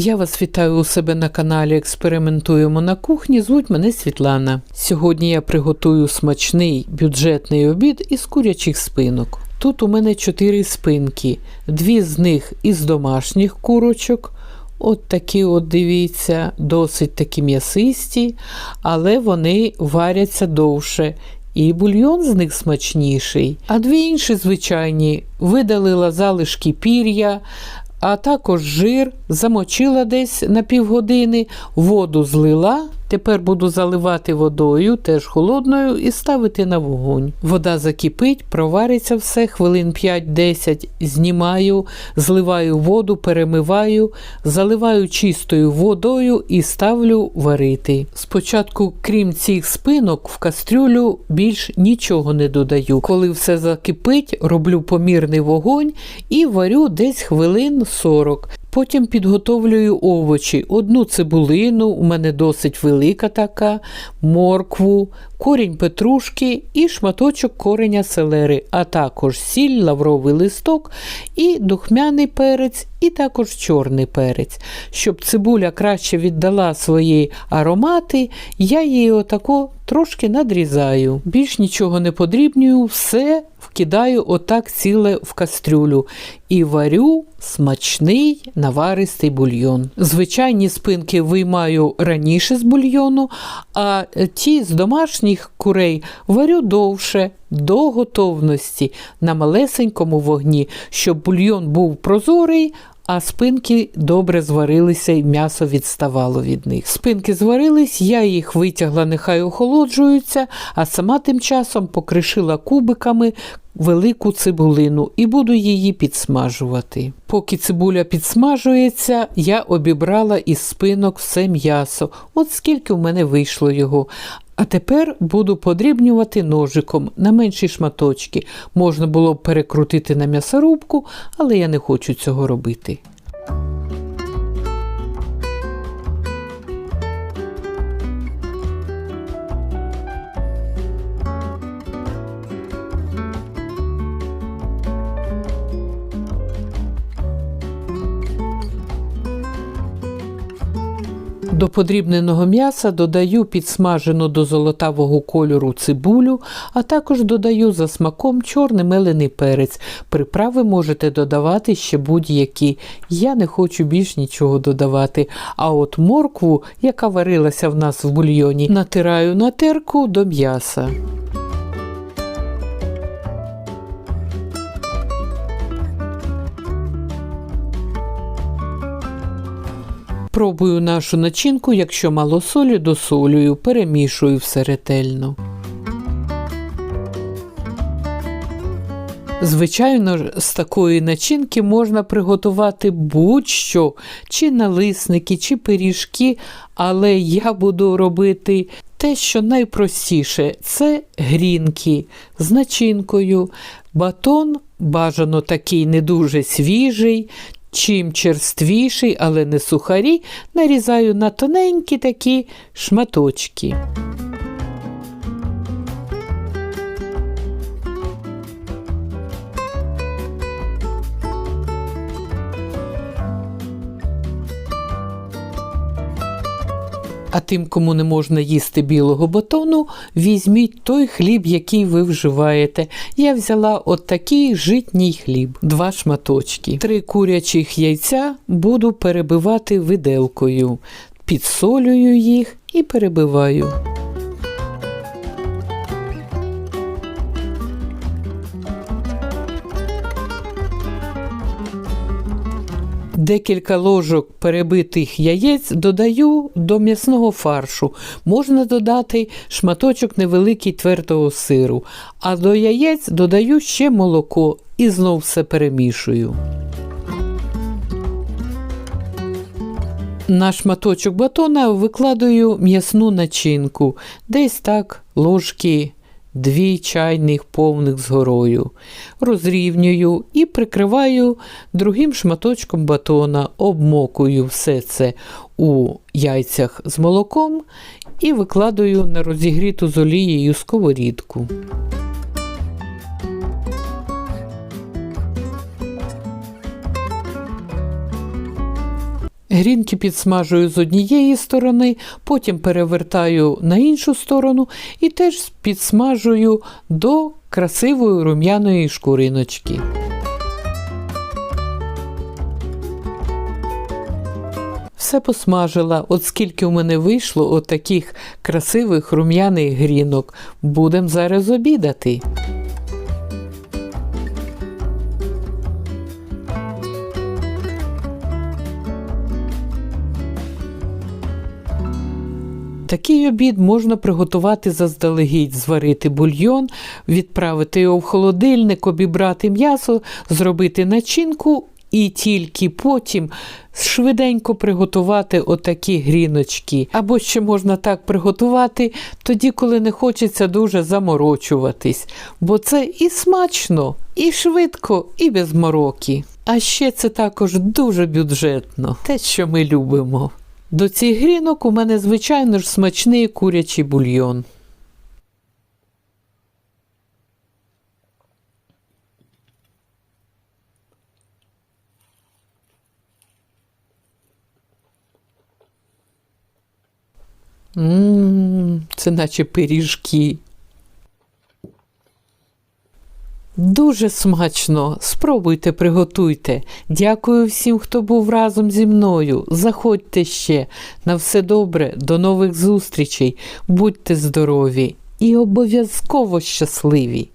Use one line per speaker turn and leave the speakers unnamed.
Я вас вітаю у себе на каналі Експериментуємо на кухні. Звуть мене Світлана. Сьогодні я приготую смачний бюджетний обід із курячих спинок. Тут у мене чотири спинки, дві з них із домашніх курочок. От такі, от дивіться, досить такі м'ясисті, але вони варяться довше. І бульйон з них смачніший. А дві інші звичайні видалила залишки пір'я, а також жир, замочила десь на півгодини, воду злила. Тепер буду заливати водою, теж холодною, і ставити на вогонь. Вода закипить, провариться все, хвилин 5-10 знімаю, зливаю воду, перемиваю, заливаю чистою водою і ставлю варити. Спочатку, крім цих спинок, в кастрюлю більш нічого не додаю. Коли все закипить, роблю помірний вогонь і варю десь хвилин 40. Потім підготовлюю овочі. Одну цибулину, у мене досить велика така, моркву, корінь петрушки і шматочок кореня селери, а також сіль, лавровий листок і духмяний перець, і також чорний перець. Щоб цибуля краще віддала свої аромати, я її отако трошки надрізаю. Більш нічого не подрібнюю, все вкидаю отак ціле в кастрюлю і варю смачний наваристий бульйон. Звичайні спинки виймаю раніше з бульйону, а ті з домашніх курей варю довше. До готовності на малесенькому вогні, щоб бульйон був прозорий, а спинки добре зварилися і м'ясо відставало від них. Спинки зварились, я їх витягла, нехай охолоджуються, а сама тим часом покришила кубиками велику цибулину і буду її підсмажувати. Поки цибуля підсмажується, я обібрала із спинок все м'ясо, от скільки в мене вийшло його. А тепер буду подрібнювати ножиком на менші шматочки. Можна було б перекрутити на м'ясорубку, але я не хочу цього робити. До подрібненого м'яса додаю підсмажену до золотавого кольору цибулю, а також додаю за смаком чорний мелений перець. Приправи можете додавати ще будь-які. Я не хочу більш нічого додавати. А от моркву, яка варилася в нас в бульйоні, натираю на терку до м'яса. Пробую нашу начинку, якщо мало солі, досолюю, перемішую все ретельно. Звичайно, з такої начинки можна приготувати будь-що, чи налисники, чи пиріжки, але я буду робити те, що найпростіше це грінки з начинкою, батон бажано такий не дуже свіжий, Чим черствіший, але не сухарі, нарізаю на тоненькі такі шматочки. А тим, кому не можна їсти білого батону, візьміть той хліб, який ви вживаєте. Я взяла от такий житній хліб, два шматочки. Три курячих яйця буду перебивати виделкою, підсолюю їх і перебиваю. Декілька ложок перебитих яєць додаю до м'ясного фаршу. Можна додати шматочок невеликий твердого сиру, а до яєць додаю ще молоко і знов все перемішую. На шматочок батона викладаю м'ясну начинку, десь так ложки дві чайних повних з горою. Розрівнюю і прикриваю другим шматочком батона, обмокую все це у яйцях з молоком і викладаю на розігріту з олією сковорідку. Грінки підсмажую з однієї сторони, потім перевертаю на іншу сторону і теж підсмажую до красивої рум'яної шкуриночки. Все посмажила, от скільки у мене вийшло от таких красивих рум'яних грінок. Будемо зараз обідати. Такий обід можна приготувати заздалегідь, зварити бульйон, відправити його в холодильник, обібрати м'ясо, зробити начинку і тільки потім швиденько приготувати отакі гріночки. Або ще можна так приготувати тоді, коли не хочеться дуже заморочуватись. Бо це і смачно, і швидко, і без мороки. А ще це також дуже бюджетно, те, що ми любимо. До цих грінок у мене, звичайно ж, смачний курячий бульйон. Ммм, це наче пиріжки. Дуже смачно. Спробуйте, приготуйте. Дякую всім, хто був разом зі мною. Заходьте ще. На все добре, до нових зустрічей. Будьте здорові і обов'язково щасливі!